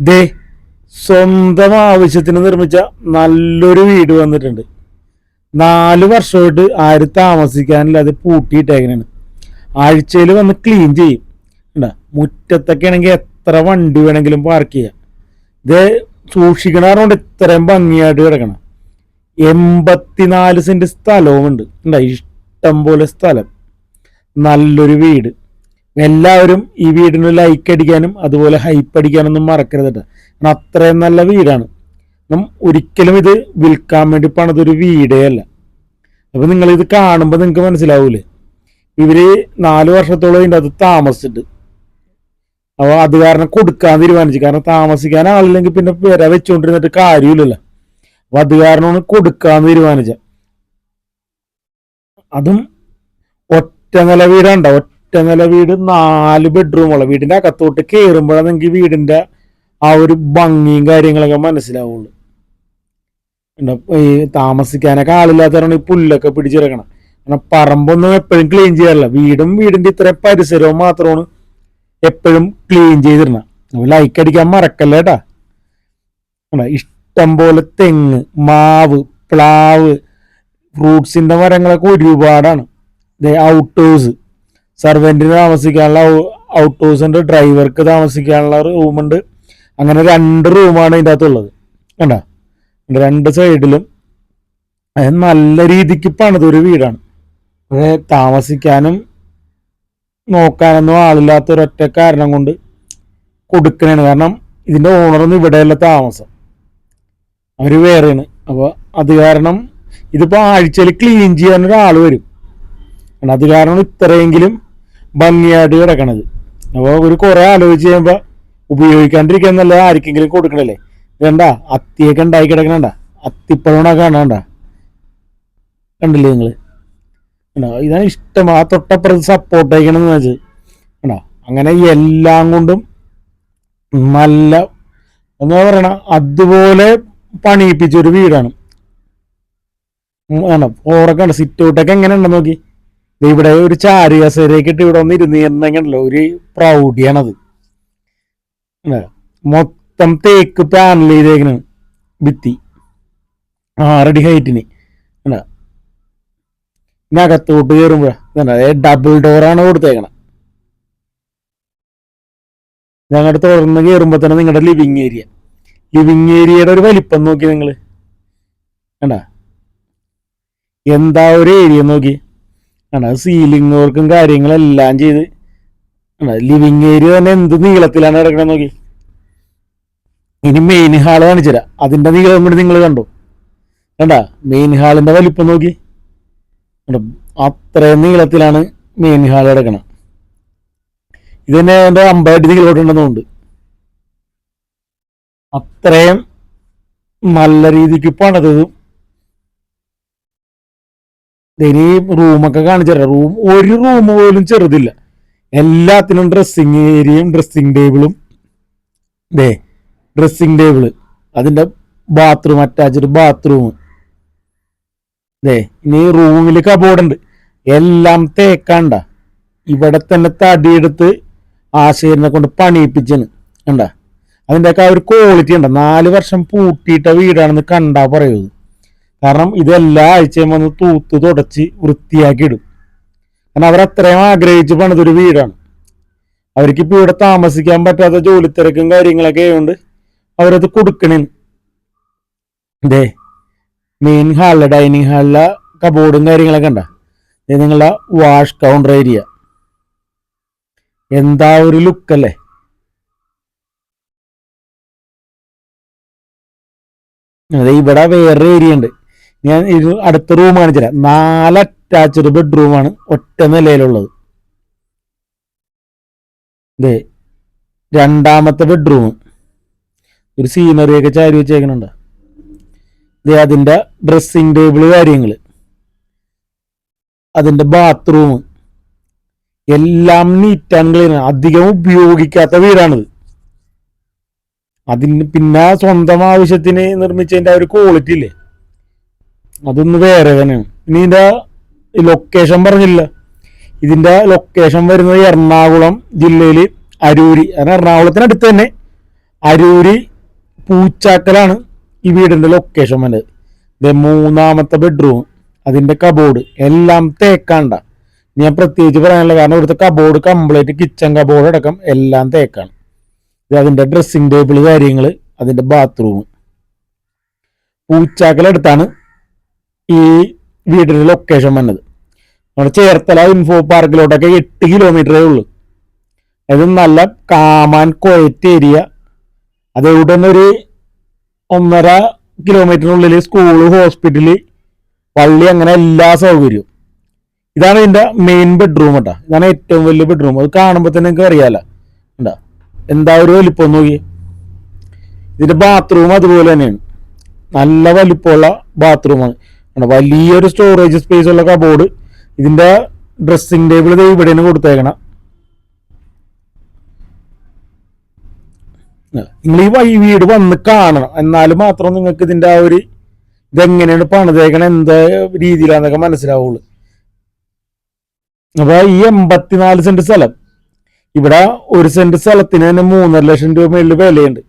ദേ സ്വന്തം ആവശ്യത്തിന് നിർമ്മിച്ച നല്ലൊരു വീട് വന്നിട്ടുണ്ട്. നാല് വർഷമായിട്ട് ആരും താമസിക്കാനില്ലാതെ പൂട്ടിയിട്ടേക്കനാണ് ആഴ്ചയിൽ വന്ന് ക്ലീൻ ചെയ്യും. ഉണ്ടാ മുറ്റത്തൊക്കെ ആണെങ്കിൽ എത്ര വണ്ടി വേണമെങ്കിലും പാർക്ക് ചെയ്യാം. ഇത് സൂക്ഷിക്കണാറുകൊണ്ട് ഇത്രയും ഭംഗിയായിട്ട് കിടക്കണം. എൺപത്തിനാല് സെന്റ് സ്ഥലവും ഉണ്ട് ഉണ്ടാ ഇഷ്ടം പോലെ സ്ഥലം. നല്ലൊരു വീട്. എല്ലാവരും ഈ വീടിന് ലൈക്ക് അടിക്കാനും അതുപോലെ ഹൈപ്പ് അടിക്കാനൊന്നും മറക്കരുത് കാരണം അത്രയും നല്ല വീടാണ്. നം ഒരിക്കലും ഇത് വിൽക്കാൻ വേണ്ടി പണിതൊരു വീടേ അല്ല. അപ്പം നിങ്ങൾ ഇത് കാണുമ്പോൾ നിങ്ങൾക്ക് മനസ്സിലാവൂലേ? ഇവർ നാല് വർഷത്തോളം ഇതിന്റെ അത് താമസിച്ചിട്ട്. അപ്പോൾ അത് കാരണം കൊടുക്കാൻ തീരുമാനിച്ചു. കാരണം താമസിക്കാൻ ആളില്ലെങ്കിൽ പിന്നെ പേര വെച്ചുകൊണ്ടിരുന്നിട്ട് കാര്യമില്ലല്ലോ. അപ്പോൾ അത് കാരണമാണ് കൊടുക്കാൻ തീരുമാനിച്ച അതും ഒറ്റ നില വീടാണ്ട ഒറ്റ നില വീട് നാല് ബെഡ്റൂം ഉള്ള വീടിന്റെ അകത്തോട്ട് കയറുമ്പോഴാണ് നിങ്ങൾക്ക് വീടിന്റെ ആ ഒരു ഭംഗിയും കാര്യങ്ങളൊക്കെ മനസ്സിലാവുള്ളൂ. ഈ താമസിക്കാനൊക്കെ ആളില്ലാത്തവരാണ് ഈ പുല്ലൊക്കെ പിടിച്ചിറക്കണം കാരണം പറമ്പൊന്നും എപ്പോഴും ക്ലീൻ ചെയ്യാറില്ല. വീടും വീടിന്റെ ഇത്രയും പരിസരവും മാത്രമാണ് എപ്പോഴും ക്ലീൻ ചെയ്തിരുന്നത്. ലൈക്ക് അടിക്കാൻ മറക്കല്ലേ കേട്ടാ? ഇഷ്ടം പോലെ തെങ്ങ് മാവ് പ്ലാവ് ഫ്രൂട്ട്സിന്റെ മരങ്ങളൊക്കെ ഒരുപാടാണ്. ഔട്ട് ഹൗസ് സർവന്റിന് താമസിക്കാനുള്ള ഔട്ട് ഹൗസ് ഉണ്ട് ഡ്രൈവർക്ക് താമസിക്കാനുള്ള റൂമുണ്ട് അങ്ങനെ രണ്ട് റൂമാണ് ഇതിന്റെ അകത്തുള്ളത്. കണ്ട? രണ്ട് സൈഡിലും നല്ല രീതിക്ക് പണിതൊരു വീടാണ്. പക്ഷേ താമസിക്കാനും നോക്കാനൊന്നും ആളില്ലാത്ത ഒരൊറ്റ കാരണം കൊണ്ട് കൊടുക്കണേണ്. കാരണം ഇതിന്റെ ഓണറൊന്നും ഇവിടെയല്ല താമസം. അവർ വേറെയാണ്. അപ്പോൾ അത് കാരണം ഇതിപ്പോൾ ആഴ്ചയിൽ ക്ലീൻ ചെയ്യാൻ ഒരാൾ വരും അത് കാരണം ഇത്രയെങ്കിലും ഭംഗിയായിട്ട് കിടക്കണത്. അപ്പോൾ ഒരു കുറേ ആലോചിച്ച് കഴിയുമ്പോൾ ഉപയോഗിക്കാണ്ടിരിക്കുക എന്നല്ല ആർക്കെങ്കിലും കൊടുക്കണല്ലേ? വേണ്ട അത്തിയൊക്കെ ഉണ്ടായി കിടക്കണണ്ട. അത്തിപ്പഴമൊക്കെ കാണണ്ട. കണ്ടില്ലേ നിങ്ങൾ കണ്ടോ? ഇതാണ് ഇഷ്ടം. ആ തൊട്ടപ്പുറത്ത് സപ്പോർട്ട് അയക്കണമെന്ന് വെച്ച് കണ്ടോ? അങ്ങനെ എല്ലാം കൊണ്ടും നല്ല എന്താ പറയണ? അതുപോലെ പണിയിപ്പിച്ച ഒരു വീടാണ്. ഓറൊക്കെ ഉണ്ട് സിറ്റ് ഔട്ടൊക്കെ എങ്ങനെ ഉണ്ടെന്ന് നോക്കി. ഇവിടെ ഒരു ചാരി കസേരയൊക്കെ ഇട്ട് ഇവിടെ ഒന്ന് ഇരുന്നിരുന്നെങ്കിലോ ഒരു പ്രൗഢിയാണത്? മൊത്തം തേക്ക് പാനൽ ചെയ്തേക്കണ് ഭിത്തി. ആറടി ഹൈറ്റിന് അകത്തോട്ട് കയറുമ്പോഴാ ഡബിൾ ഡോറാണ് കൊടുത്തേക്കണം. ഞങ്ങളുടെ തുറന്ന് കയറുമ്പോ തന്നെ നിങ്ങളുടെ ലിവിങ് ഏരിയ ലിവിങ് ഏരിയയുടെ ഒരു വലിപ്പം നോക്കി നിങ്ങൾ എന്താ ഒരു ഏരിയ നോക്കി? കണ്ട സീലിംഗ് വർക്കും കാര്യങ്ങളെല്ലാം ചെയ്ത്. ലിവിങ് ഏരിയ തന്നെ എന്ത് നീളത്തിലാണ് കിടക്കണത് നോക്കി. ഇനി മെയിൻ ഹാൾ ഹാൾ കാണിച്ചുതരാം. അതിന്റെ നീളം കൂടി നിങ്ങൾ കണ്ടു? കണ്ട? മെയിൻ ഹാളിന്റെ വലിപ്പം നോക്കി? അത്രയും നീളത്തിലാണ് മെയിൻ ഹാൾ കിടക്കണം ഇത് തന്നെ എന്റെ അമ്പത് നീളോട്ടുണ്ടെന്നുണ്ട് അത്രയും നല്ല രീതിക്ക് പണിതതും ഇനി റൂമൊക്കെ കാണിച്ചു റൂം ഒരു റൂം പോലും ചെറുതില്ല. എല്ലാത്തിനും ഡ്രസ്സിങ് ഏരിയയും ഡ്രസ്സിങ് ടേബിളും ദേ ഡ്രസ്സിങ് ടേബിൾ അതിന്റെ ബാത്റൂം അറ്റാച്ച്ഡ് ബാത്റൂം ദേ ഇനി റൂമിൽ കബോർഡുണ്ട് എല്ലാം തേക്കാണ്ട. ഇവിടെ തന്നെ തടിയെടുത്ത് ആശയനെ കൊണ്ട് പണിയിപ്പിച്ചാണ് കണ്ട? അതിന്റെയൊക്കെ ആ ഒരു ക്വാളിറ്റി ഉണ്ട് നാല് വർഷം പൂട്ടിയിട്ട വീടാണെന്ന് കണ്ടാ പറയുന്നത്. കാരണം ഇത് എല്ലാ ആഴ്ചയും വന്ന് തൂത്ത് തുടച്ച് വൃത്തിയാക്കി ഇടും കാരണം അവരത്രയും ആഗ്രഹിച്ച് പണിതൊരു വീടാണ്. അവർക്ക് ഇപ്പൊ ഇവിടെ താമസിക്കാൻ പറ്റാത്ത ജോലിത്തിരക്കും കാര്യങ്ങളൊക്കെ ആയതുകൊണ്ട് അവരത് കൊടുക്കണേന്ന് ദേ മെയിൻ ഹാളിലെ ഡൈനിങ് ഹാളിലെ കബോർഡും കാര്യങ്ങളൊക്കെ ഉണ്ട നിങ്ങളുടെ വാഷ് കൗണ്ടർ ഏരിയ എന്താ ഒരു ലുക്ക് അല്ലേ? അതെ ഇവിടെ വേറെ ഏരിയ ഉണ്ട്. ഞാൻ ഇത് അടുത്ത റൂമാണ് ചില നാല് അറ്റാച്ച്ഡ് ബെഡ്റൂമാണ് ഒറ്റ നിലയിലുള്ളത്. ഇതേ രണ്ടാമത്തെ ബെഡ്റൂം ഒരു സീനറി ഒക്കെ ചാരി വെച്ചേക്കണുണ്ട്. ദേ അതിന്റെ ഡ്രസ്സിങ് ടേബിൾ കാര്യങ്ങൾ അതിന്റെ ബാത്റൂം എല്ലാം നീറ്റ് ആൻഡ് ക്ലീൻ അധികം ഉപയോഗിക്കാത്ത വീടാണിത്. അതിന് പിന്നെ സ്വന്തം ആവശ്യത്തിന് നിർമ്മിച്ചതിന്റെ ആ ഒരു ക്വാളിറ്റി ഇല്ലേ? അതൊന്ന് വേറെ തന്നെയാണ് ഇനി ഇതിന്റെ ലൊക്കേഷൻ പറഞ്ഞില്ല? ഇതിന്റെ ലൊക്കേഷൻ വരുന്നത് എറണാകുളം ജില്ലയിൽ അരൂരി. കാരണം എറണാകുളത്തിനടുത്ത് തന്നെ അരൂരി പൂച്ചാക്കലാണ് ഈ വീടിന്റെ ലൊക്കേഷൻ വന്നത്. ഇത് മൂന്നാമത്തെ ബെഡ്റൂം അതിന്റെ കബോർഡ് എല്ലാം തേക്കാണ്ട. ഞാൻ പ്രത്യേകിച്ച് പറയാനുള്ള കാരണം ഇവിടുത്തെ കബോർഡ് കംപ്ലീറ്റ് കിച്ചൺ കബോർഡ് അടക്കം എല്ലാം തേക്കാണ്. ഇത് അതിന്റെ ഡ്രസ്സിംഗ് ടേബിൾ കാര്യങ്ങൾ അതിന്റെ ബാത്റൂം പൂച്ചാക്കലടുത്താണ് ഈ വീടിന്റെ ലൊക്കേഷൻ വന്നത്. നമ്മുടെ ചേർത്തല ഇൻഫോ പാർക്കിലോട്ടൊക്കെ എട്ട് കിലോമീറ്ററേ ഉള്ളൂ. അത് നല്ല കാമാൻ കൊയറ്റ് ഏരിയ അതെവിടെ നിന്നൊരു ഒന്നര കിലോമീറ്ററിനുള്ളിൽ സ്കൂൾ ഹോസ്പിറ്റൽ പള്ളി അങ്ങനെ എല്ലാ സൗകര്യവും. ഇതാണ് ഇതിന്റെ മെയിൻ ബെഡ്റൂം കേട്ടോ ഇതാണ് ഏറ്റവും വലിയ ബെഡ്റൂം അത് കാണുമ്പോൾ തന്നെ നിങ്ങൾക്ക് അറിയാലോ. ഉണ്ടാ എന്താ ഒരു വലിപ്പം നോക്കി ഇതിന്റെ ബാത്റൂം അതുപോലെ തന്നെയാണ്. നല്ല വലിപ്പമുള്ള ബാത്റൂമാണ് വലിയൊരു സ്റ്റോറേജ് സ്പേസ് ഉള്ള കബോർഡ് ഇതിന്റെ ഡ്രസ്സിംഗ് ടേബിൾ ഇത് ഇവിടെയാണ് കൊടുത്തേക്കണം. നിങ്ങൾ ഈ വഴി വീട് വന്ന് കാണണം. എന്നാൽ മാത്രം നിങ്ങൾക്ക് ഇതിന്റെ ആ ഒരു ഇതെങ്ങനെയാണ് പണിതേക്കണം എന്ത് രീതിയിലാന്നൊക്കെ മനസ്സിലാവുള്ളൂ. അപ്പൊ ഈ എൺപത്തിനാല് സെന്റ് സ്ഥലം. ഇവിടെ ഒരു സെന്റ് സ്ഥലത്തിന് തന്നെ മൂന്നര ലക്ഷം രൂപ മേളിൽ വിലയുണ്ട്.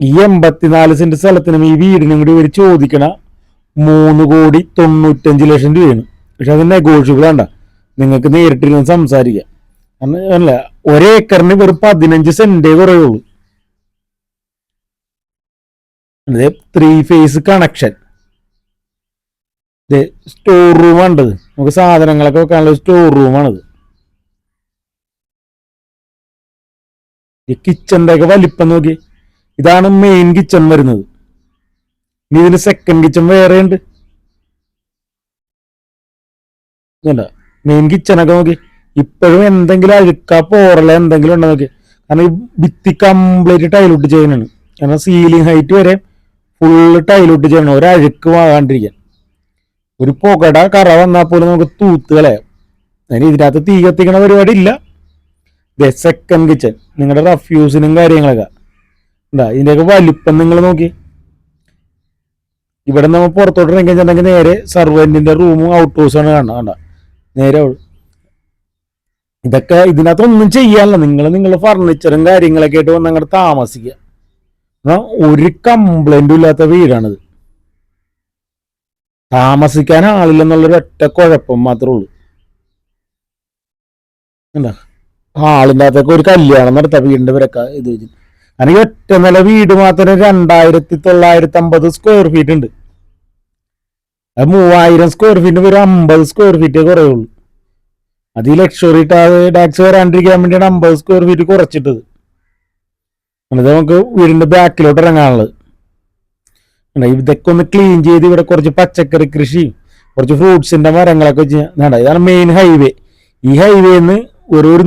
ഈ എൺപത്തിനാല് സെന്റ് സ്ഥലത്തിനും ഈ വീടിനും കൂടി ഇവർ ചോദിക്കണ മൂന്ന് കോടി തൊണ്ണൂറ്റഞ്ച് ലക്ഷം രൂപയാണ്. പക്ഷെ അത് നെഗോഷ്യബിൾ വേണ്ട നിങ്ങൾക്ക് നേരിട്ടിരുന്ന് സംസാരിക്കാം. അല്ല അല്ല ഒരേക്കറിന് വെറും പതിനഞ്ച് സെന്റേ കുറയുള്ളൂ. ത്രീ ഫേസ് കണക്ഷൻ സ്റ്റോർ റൂമാണിത് നമുക്ക് സാധനങ്ങളൊക്കെ വെക്കാനുള്ള സ്റ്റോർ റൂമാണിത് ഒക്കെ വലിപ്പം നോക്കി ഇതാണ് മെയിൻ കിച്ചൺ വരുന്നത്. ഇനി ഇതിന് സെക്കൻഡ് കിച്ചൺ വേറെ ഉണ്ട്. മെയിൻ കിച്ചണൊക്കെ നോക്കി. ഇപ്പോഴും എന്തെങ്കിലും അഴുക്ക പോറല എന്തെങ്കിലും ഉണ്ടോ നോക്കി. കാരണം ഈ ഭിത്തി കംപ്ലീറ്റ് ടൈലൊട്ട് ചെയ്യാനാണ് കാരണം സീലിംഗ് ഹൈറ്റ് വരെ ഫുള്ള് ടൈലൊട്ട് ചെയ്യണം ഒരു അഴുക്ക് വാകാണ്ടിരിക്കാൻ ഒരു പുകട കറ വന്നാൽ പോലും നമുക്ക് തൂത്ത് കളയാം. അതിന് ഇതിനകത്ത് തീ കത്തിക്കണ പരിപാടി ഇല്ല. സെക്കൻഡ് കിച്ചൺ നിങ്ങളുടെ റഫ്യൂസിനും കാര്യങ്ങളൊക്കെ. എന്താ ഇതിന്റെയൊക്കെ വലിപ്പം നിങ്ങൾ നോക്കി. ഇവിടെ നമ്മൾ പുറത്തോട്ട് ഇറങ്ങി നേരെ സർവന്റിന്റെ റൂമും ഔട്ട് ഹൗസാണ് കാണുന്നത് കണ്ട? നേരെ. ഇതൊക്കെ ഇതിനകത്തൊന്നും ചെയ്യാനല്ല. നിങ്ങൾ നിങ്ങളുടെ ഫർണിച്ചറും കാര്യങ്ങളൊക്കെ ആയിട്ട് വന്ന് അങ്ങോട്ട് താമസിക്കുക. ഒരു കംപ്ലൈന്റും ഇല്ലാത്ത വീടാണിത്. താമസിക്കാൻ ആളില്ലെന്നുള്ളൊരു ഒറ്റ കുഴപ്പം മാത്രമേ ഉള്ളൂ. എന്താ ആളിന്റെ ഒരു കല്യാണം നടത്താം. വീടിന്റെ പേരൊക്കെ ഇത് വെച്ച് അല്ലെങ്കിൽ ഒറ്റ നില വീട് മാത്രം രണ്ടായിരത്തി തൊള്ളായിരത്തി അമ്പത് സ്ക്വയർ ഫീറ്റ് ഉണ്ട്. അത് മൂവായിരം സ്ക്വയർ ഫീറ്റ് ഒരു അമ്പത് സ്ക്വയർ ഫീറ്റ് കുറയുള്ളൂ. അത് ഈ ലക്ഷറി ടാക്സ് വരാണ്ടിരിക്കാൻ വേണ്ടിയാണ് അമ്പത് സ്ക്വയർ ഫീറ്റ് കുറച്ചിട്ടത്. എന്നിട്ട് നമുക്ക് വീടിന്റെ ബാക്കിലോട്ട് ഇറങ്ങാനുള്ളത്. ഇതൊക്കെ ഒന്ന് ക്ലീൻ ചെയ്ത് ഇവിടെ കുറച്ച് പച്ചക്കറി കൃഷിയും കുറച്ച് ഫ്രൂട്ട്സിന്റെ മരങ്ങളൊക്കെ വെച്ച് ഇതാണ് മെയിൻ ഹൈവേ ഈ ഹൈവേന്ന് ഒരു ഒരു